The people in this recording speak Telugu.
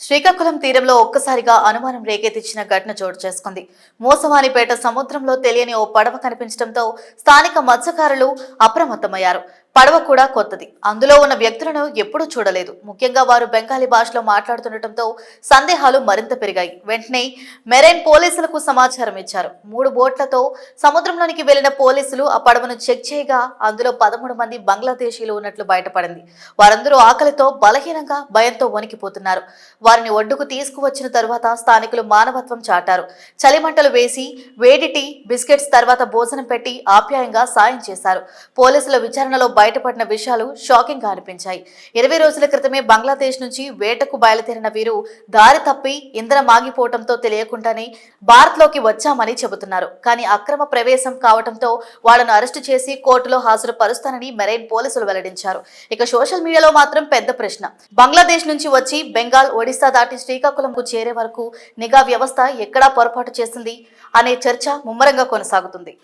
శ్రీకాకుళం తీరంలో ఒక్కసారిగా అనుమానం రేకెత్తించిన ఘటన చోటు చేసుకుంది. మోసవానిపేట సముద్రంలో తెలియని ఓ పడవ కనిపించడంతో స్థానిక మత్స్యకారులు అప్రమత్తమయ్యారు. పడవ కూడా కొత్తది. అందులో ఉన్న వ్యక్తులను ఎప్పుడూ చూడలేదు. ముఖ్యంగా వారు బెంగాలీ భాషలో మాట్లాడుతుండటంతో సందేహాలు మరింత పెరిగాయి. వెంటనే మెరైన్ పోలీసులకు సమాచారం ఇచ్చారు. మూడు బోట్లతో సముద్రంలోనికి వెళ్ళిన పోలీసులు ఆ పడవను చెక్ చేయగా అందులో పదమూడు మంది బంగ్లాదేశీలు ఉన్నట్లు బయటపడింది. వారందరూ ఆకలితో బలహీనంగా భయంతో వణికిపోతున్నారు. వారిని ఒడ్డుకు తీసుకువచ్చిన తరువాత స్థానికులు మానవత్వం చాటారు. చలిమంటలు వేసి వేడి టీ బిస్కెట్స్ తర్వాత భోజనం పెట్టి ఆప్యాయంగా సాయం చేశారు. పోలీసుల విచారణలో బయటపడిన విషయాలు షాకింగ్గా అనిపించాయి. ఇరవై రోజుల క్రితమే బంగ్లాదేశ్ నుంచి వేటకు బయలుదేరిన వీరు దారి తప్పి ఇంధనం మాగిపోవటంతో తెలియకుండానే భారత్లోకి వచ్చామని చెబుతున్నారు. కానీ అక్రమ ప్రవేశం కావడంతో వాళ్ళను అరెస్టు చేసి కోర్టులో హాజరుపరుస్తానని మెరైన్ పోలీసులు వెల్లడించారు. ఇక సోషల్ మీడియాలో మాత్రం పెద్ద ప్రశ్న. బంగ్లాదేశ్ నుంచి వచ్చి బెంగాల్ ఒడిశా దాటి శ్రీకాకుళంకు చేరే వరకు నిఘా వ్యవస్థ ఎక్కడా పొరపాటు చేసింది? అనే చర్చ ముమ్మరంగా కొనసాగుతుంది.